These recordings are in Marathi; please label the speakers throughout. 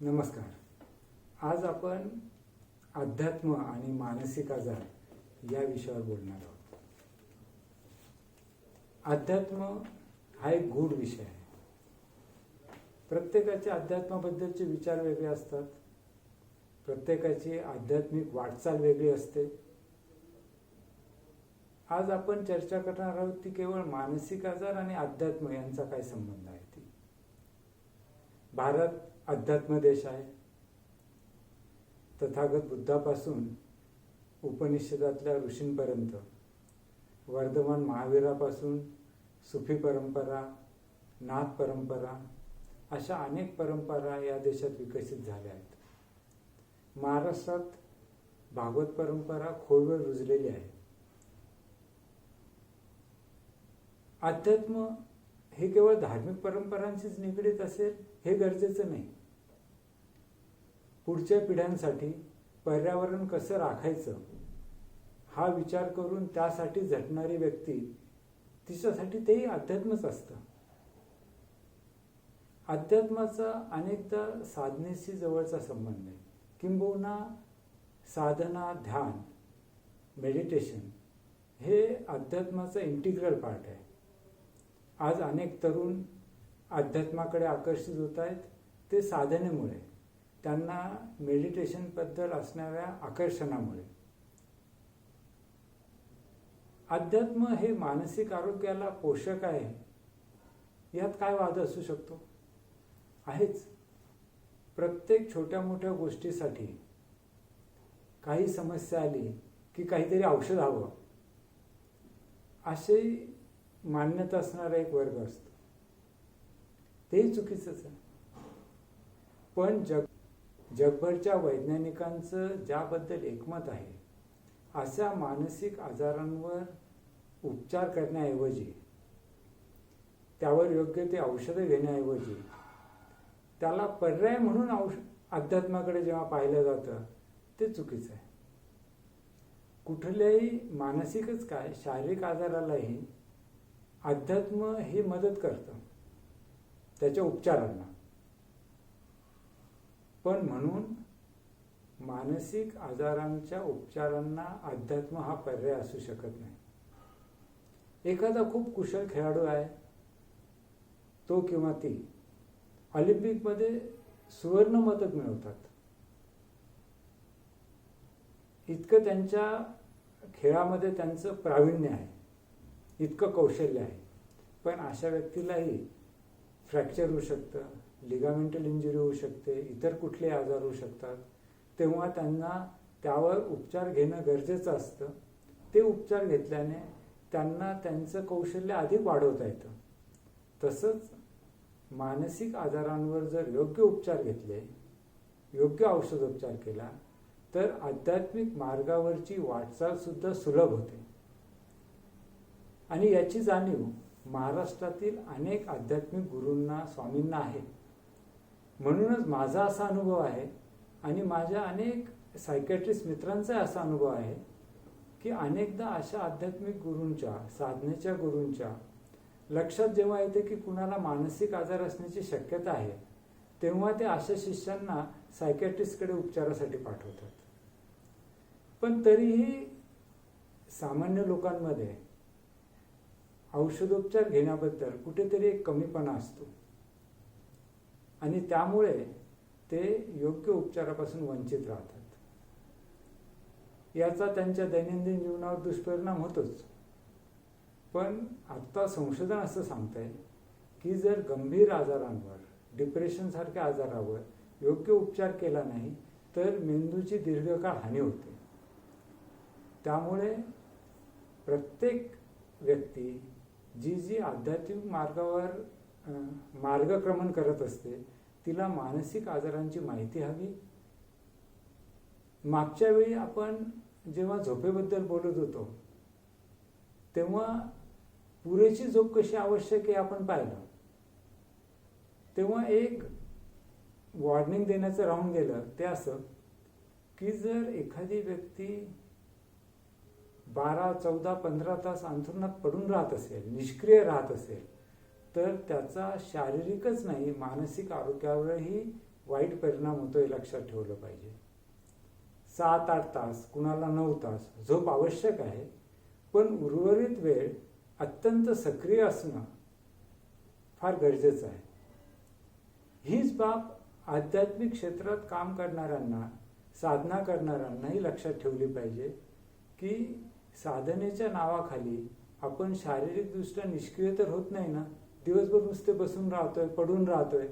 Speaker 1: नमस्कार. आज आपण अध्यात्म आणि मानसिक आजार या विषयावर बोलणार आहोत. अध्यात्म हा एक गूढ विषय आहे. प्रत्येकाचे अध्यात्माबद्दलचे विचार वेगळे असतात. प्रत्येकाची आध्यात्मिक वाटचाल वेगळी असते. आज आपण चर्चा करणार आहोत ती केवळ मानसिक आजार आणि अध्यात्म यांचा काय संबंध आहे ती. भारत अध्यात्म देश आहे. तथागत बुद्धापासून उपनिषदातल्या ऋषींपर्यंत वर्धमान महावीरापासून सुफी परंपरा नाथ परंपरा अशा अनेक परंपरा या देशात विकसित झाल्या आहेत. महाराष्ट्रात भागवत परंपरा खोलवर रुजलेली आहे. अध्यात्म हे केवळ धार्मिक परंपरांशीच निगडीत असेल हे गरजेचं नाही. पुढच्या पिढ्यांसाठी पर्यावरण कसं राखायचं हा विचार करून त्यासाठी झटणारी व्यक्ती तिच्यासाठी तेही अध्यात्मच असतं. अध्यात्माचा अनेकदा साधनेशी जवळचा संबंध आहे. किंबहुना साधना ध्यान मेडिटेशन हे अध्यात्माचं इंटिग्रल पार्ट आहे. आज अनेक तरुण अध्यात्माकडे आकर्षित होत आहेत. ते साधनेमुळे त्यांना मेडिटेशनबद्दल असणाऱ्या आकर्षणामुळे. अध्यात्म हे मानसिक आरोग्याला पोषक आहे. यात काय वाद असू शकतो? आहेच. प्रत्येक छोट्या मोठ्या गोष्टीसाठी काही समस्या आली की काहीतरी औषध हवं. असे मान्यता असणारा एक वर्ग असतो. तेही चुकीचंच आहे. पण जग जगभरच्या वैज्ञानिकांचं ज्याबद्दल एकमत आहे अशा मानसिक आजारांवर उपचार करण्याऐवजी त्यावर योग्य ते औषधं घेण्याऐवजी त्याला पर्याय म्हणून औष अध्यात्माकडे जेव्हा पाहिलं जातं ते चुकीचं आहे. कुठल्याही मानसिकच काय शारीरिक आजारालाही अध्यात्म हे मदत करतं. त्याच्या उपचारांना. पण म्हणून मानसिक आजारांच्या उपचारांना अध्यात्म हा पर्याय असू शकत नाही. एखादा खूप कुशल खेळाडू आहे. तो किंवा ती ऑलिम्पिकमध्ये सुवर्ण मदत मिळवतात. इतकं त्यांच्या खेळामध्ये त्यांचं प्रावीण्य आहे. इतकं कौशल्य आहे. पण अशा व्यक्तीलाही फ्रॅक्चर होऊ शकतं लिगामेंटल इंजुरी होऊ शकते इतर कुठले आजार होऊ शकतात. तेव्हा त्यांना त्यावर उपचार घेणं गरजेचं असतं. ते उपचार घेतल्याने त्यांना त्यांचं कौशल्य अधिक वाढवता येतं. तसंच मानसिक आजारांवर जर योग्य उपचार घेतले योग्य औषधोपचार केला तर आध्यात्मिक मार्गावरची वाटचालसुद्धा सुलभ होते. आणि याची जाणीव महाराष्ट्रातील अनेक आध्यात्मिक गुरूंना स्वामींना आहे. म्हणूनच माझा असा अनुभव आहे आणि माझ्या अनेक सायकॅट्रिस्ट मित्रांचा असा अनुभव आहे की अनेकदा अशा आध्यात्मिक गुरूंच्या साधनेच्या गुरूंच्या लक्षात जेव्हा येते की कुणाला मानसिक आजार असण्याची शक्यता आहे तेव्हा ते अशा शिष्यांना सायकॅट्रिस्टकडे उपचारासाठी पाठवतात. पण तरीही सामान्य लोकांमध्ये औषधोपचार घेण्याबद्दल कुठेतरी एक कमीपणा असतो. आणि त्यामुळे ते योग्य उपचारापासून वंचित राहतात. याचा त्यांच्या दैनंदिन जीवनावर दुष्परिणाम होतोच. पण आत्ता संशोधन असं सांगत आहे की जर गंभीर आजारांवर डिप्रेशनसारख्या आजारावर योग्य उपचार केला नाही तर मेंदूची दीर्घकाळ हानी होते. त्यामुळे प्रत्येक व्यक्ती जी जी आध्यात्मिक मार्गावर मार्गक्रमण करत असते तिला मानसिक आजारांची माहिती हवी. मागच्या वेळी आपण जेव्हा झोपेबद्दल बोलत होतो तेव्हा पुरेशी झोप कशी आवश्यक आहे आपण पाहिलं. तेव्हा एक वॉर्निंग देण्याचं राहून गेलं. ते असं की जर एखादी व्यक्ती बारा चौदा पंधरा तास अंथरुणात पडून राहत असेल निष्क्रिय राहत असेल तर त्याचा शारीरिकच नाही मानसिक आरोग्यावरही वाईट परिणाम होतो हे लक्षात ठेवलं पाहिजे. सात आठ तास कुणाला नऊ तास झोप आवश्यक आहे पण उर्वरित वेळ अत्यंत सक्रिय असणं फार गरजेचं आहे. हीच बाब आध्यात्मिक क्षेत्रात काम करणाऱ्यांना साधना करणाऱ्यांनाही लक्षात ठेवली पाहिजे की साधनेच्या नावाखाली आपण शारीरिकदृष्ट्या निष्क्रिय तर होत नाही ना? दिवसभर नुसते बसून राहतोय पडून राहतोय.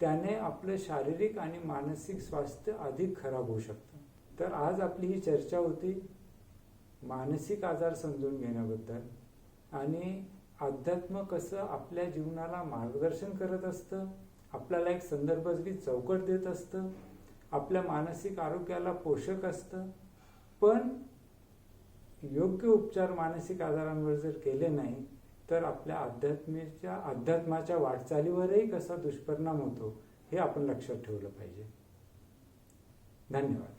Speaker 1: त्याने आपलं शारीरिक आणि मानसिक स्वास्थ्य अधिक खराब होऊ शकतं. तर आज आपली ही चर्चा होती मानसिक आजार समजून घेण्याबद्दल आणि अध्यात्म कसं आपल्या जीवनाला मार्गदर्शन करत असतं आपल्याला एक संदर्भातली चौकट देत असतं आपल्या मानसिक आरोग्याला पोषक असतं पण योग्य उपचार मानसिक आजारांवर जर केले नाही तर आपल्या अध्यात्मेच्या अध्यात्माच्या वाटचालीवरही कसा दुष्परिणाम होतो हे आपण लक्षात ठेवलं पाहिजे. धन्यवाद.